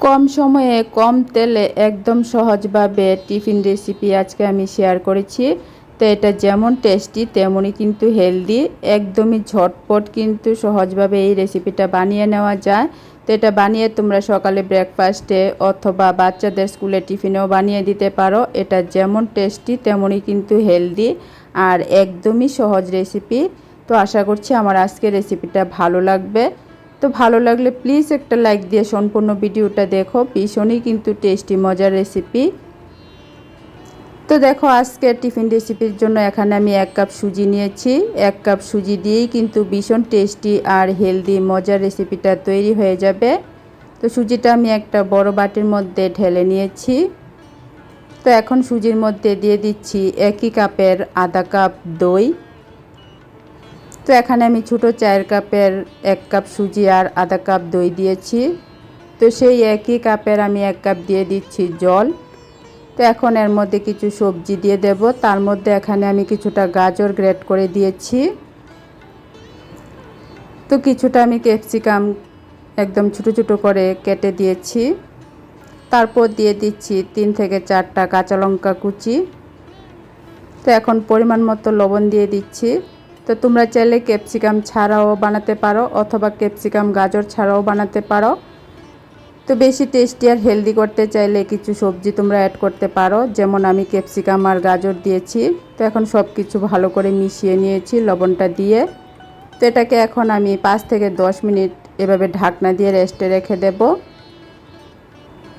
কম সময়ে, কম তেলে একদম সহজভাবে টিফিন রেসিপি আজকে আমি শেয়ার করেছি। তো এটা যেমন টেস্টি তেমনই কিন্তু হেলদি একদমই ঝটপট কিন্তু সহজভাবে এই রেসিপিটা বানিয়ে নেওয়া যায়। তো এটা বানিয়ে তোমরা সকালে ব্রেকফাস্টে অথবা বাচ্চাদের স্কুলে টিফিনেও বানিয়ে দিতে পারো। এটা যেমন টেস্টি তেমনই কিন্তু হেলদি আর একদমই সহজ রেসিপি তো আশা করছি আমার আজকে রেসিপিটা ভালো লাগবে। তো ভালো লাগলে প্লিজ একটা লাইক দিয়ে সম্পূর্ণ ভিডিওটা দেখো। ভীষণই কিন্তু টেস্টি মজার রেসিপি তো দেখো, আজকে টিফিন রেসিপির জন্য এখানে আমি এক কাপ সুজি নিয়েছি। এক কাপ সুজি দিয়েই কিন্তু ভীষণ টেস্টি আর হেলদি মজার রেসিপিটা তৈরি হয়ে যাবে। তো সুজিটা আমি একটা বড় বাটির মধ্যে ঢেলে নিয়েছি। তো এখন সুজির মধ্যে দিয়ে দিচ্ছি একই কাপের আধা কাপ দই। তো এখানে আমি ছোটো চায়ের কাপের এক কাপ সুজি আর আধা কাপ দই দিয়েছি। তো সেই একই কাপের আমি এক কাপ দিয়ে দিচ্ছি জল। তো এখন এর মধ্যে কিছু সবজি দিয়ে দেব। তার মধ্যে এখানে আমি কিছুটা গাজর গ্রেট করে দিয়েছি। তো কিছুটা আমি ক্যাপসিকাম একদম ছোটো ছোটো করে কেটে দিয়েছি। তারপর দিয়ে দিচ্ছি তিন থেকে চারটা কাঁচা লঙ্কা কুচি। তো এখন পরিমাণ মতো লবণ দিয়ে দিচ্ছি। তো তোমরা চাইলে ক্যাপসিকাম ছাড়াও বানাতে পারো অথবা ক্যাপসিকাম গাজর ছাড়াও বানাতে পারো। তো বেশি টেস্টি আর হেলদি করতে চাইলে কিছু সবজি তোমরা অ্যাড করতে পারো, যেমন আমি ক্যাপসিকাম আর গাজর দিয়েছি। তো এখন সব কিছু ভালো করে মিশিয়ে নিয়েছি লবণটা দিয়ে। তো এটাকে এখন আমি পাঁচ থেকে দশ মিনিট এভাবে ঢাকনা দিয়ে রেস্টে রেখে দেব।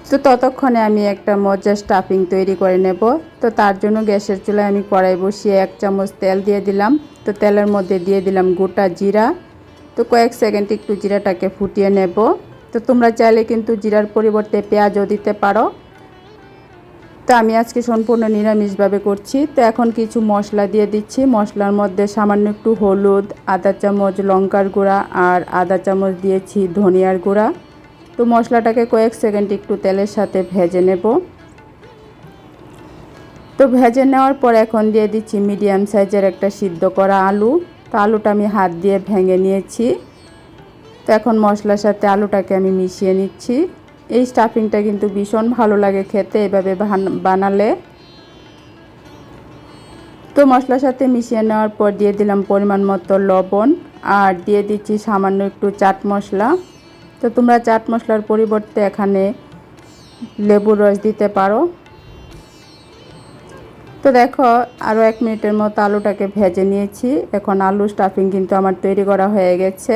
তো ততক্ষণে আমি একটা মজার স্টাফিং তৈরি করে নেব। তো তার জন্য গ্যাসের চুলায় আমি কড়াই বসিয়ে এক চামচ তেল দিয়ে দিলাম। তো তেলের মধ্যে দিয়ে দিলাম গোটা জিরা। তো কয়েক সেকেন্ড একটু জিরাটাকে ফুটিয়ে নেব। তো তোমরা চাইলে কিন্তু জিরার পরিবর্তে পেঁয়াজও দিতে পারো। তো আমি আজকে সম্পূর্ণ নিরামিষভাবে করছি। তো এখন কিছু মশলা দিয়ে দিচ্ছি। মশলার মধ্যে সামান্য একটু হলুদ, আদা চামচ, লঙ্কার গুঁড়া আর আদা চামচ দিয়েছি ধনিয়ার গুঁড়া। তো মশলাটাকে কয়েক সেকেন্ড একটু তেলের সাথে ভেজে নেব। তো ভেজে নেওয়ার পর এখন দিয়ে দিচ্ছি মিডিয়াম সাইজের একটা সিদ্ধ করা আলু। তো আলুটা আমি হাত দিয়ে ভেঙে নিয়েছি। তো এখন মশলার সাথে আলুটাকে আমি মিশিয়ে নিচ্ছি। এই স্টাফিংটা কিন্তু ভীষণ ভালো লাগে খেতে, এভাবে বানালে। তো মশলার সাথে মিশিয়ে নেওয়ার পর দিয়ে দিলাম পরিমাণ মতো লবণ। আর দিয়ে দিচ্ছি সামান্য একটু চাট মশলা। তো তোমরা চাট মশলার পরিবর্তে এখানে লেবুর রস দিতে পারো। তো দেখো আরও এক মিনিটের মতো আলুটাকে ভেজে নিয়েছি। এখন আলু স্টাফিং কিন্তু আমার তৈরি করা হয়ে গেছে।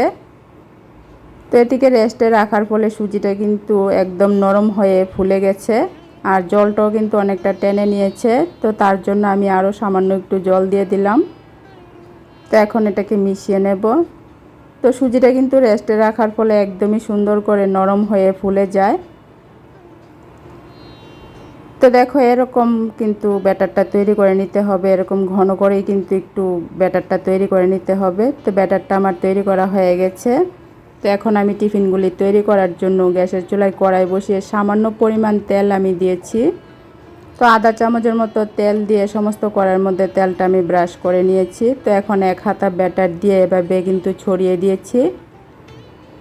তো এটিকে রেস্টে রাখার ফলে সুজিটা কিন্তু একদম নরম হয়ে ফুলে গেছে। আর জলটাও কিন্তু অনেকটা টেনে নিয়েছে। তো তার জন্য আমি আরও সামান্য একটু জল দিয়ে দিলাম। তো এখন এটাকে মিশিয়ে নেব। তো সুজিটা কিন্তু রেস্টে রাখার ফলে একদমই সুন্দর করে নরম হয়ে ফুলে যায়। তো দেখো এরকম কিন্তু ব্যাটারটা তৈরি করে নিতে হবে, এরকম ঘন করেই কিন্তু একটু ব্যাটারটা তৈরি করে নিতে হবে। তো ব্যাটারটা আমার তৈরি করা হয়ে গেছে। তো এখন আমি টিফিনগুলি তৈরি করার জন্য গ্যাসের চুলায় কড়াই বসিয়ে সামান্য পরিমাণ তেল আমি দিয়েছি। তো আধা চামচের মতো তেল দিয়ে সমস্ত কড়াইয়ের মধ্যে তেলটা আমি ব্রাশ করে নিয়েছি। তো এখন এক হাতা ব্যাটার দিয়ে এভাবে কিন্তু ছড়িয়ে দিয়েছি।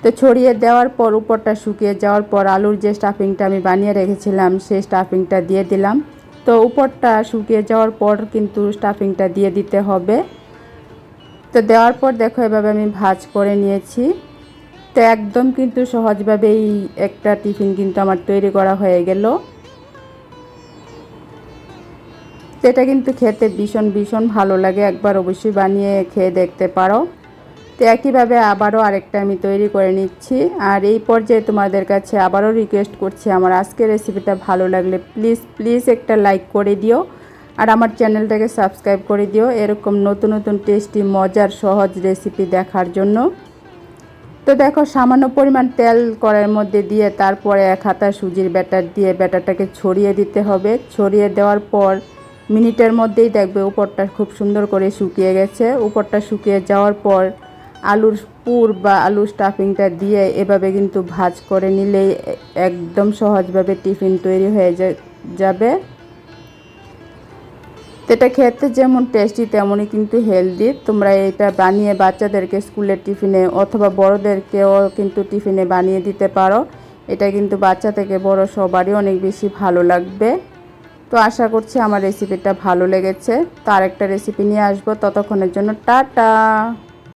তো ছড়িয়ে দেওয়ার পর উপরটা শুকিয়ে যাওয়ার পর আলুর যে স্টাফিংটা আমি বানিয়ে রেখেছিলাম, সেই স্টাফিংটা দিয়ে দিলাম। তো উপরটা শুকিয়ে যাওয়ার পর কিন্তু স্টাফিংটা দিয়ে দিতে হবে। তো দেওয়ার পর দেখো এভাবে আমি ভাজ করে নিয়েছি। তো একদম কিন্তু সহজভাবেই একটা টিফিন কিন্তু আমার তৈরি করা হয়ে গেল। এটা কিন্তু খেতে ভীষণ ভীষণ ভালো লাগে। একবার অবশ্যই বানিয়ে খেয়ে দেখতে পারো। তো একইভাবে আবারও আরেকটা আমি তৈরি করে নিচ্ছি। আর এই পর্যায়ে তোমাদের কাছে আবারও রিকোয়েস্ট করছি, আমার আজকের রেসিপিটা ভালো লাগলে প্লিজ প্লিজ একটা লাইক করে দিও। আর আমার চ্যানেলটাকে সাবস্ক্রাইব করে দিও, এরকম নতুন নতুন টেস্টি মজার, সহজ রেসিপি দেখার জন্য। তো দেখো, সামান্য পরিমাণ তেল কড়াইয়ের মধ্যে দিয়ে তারপরে এক হাতা সুজির ব্যাটার দিয়ে ব্যাটারটাকে ছড়িয়ে দিতে হবে। ছড়িয়ে দেওয়ার পর মিনিটের মধ্যেই দেখবে উপরটা খুব সুন্দর করে শুকিয়ে গেছে। উপরটা শুকিয়ে যাওয়ার পর আলুর পুর বা আলুর স্টাফিংটা দিয়ে এভাবে কিন্তু ভাজ করে নিলেই একদম সহজভাবে টিফিন তৈরি হয়ে যাবে। এটা খেতে যেমন টেস্টি তেমনই কিন্তু হেলদি তোমরা এটা বানিয়ে বাচ্চাদেরকে স্কুলের টিফিনে অথবা বড়োদেরকেও কিন্তু টিফিনে বানিয়ে দিতে পারো। এটা কিন্তু বাচ্চা থেকে বড় সবারই অনেক বেশি ভালো লাগবে। তো আশা করছি আমার রেসিপিটা ভালো লেগেছে। তার একটা রেসিপি নিয়ে আসব। ততক্ষণের জন্য টাটা!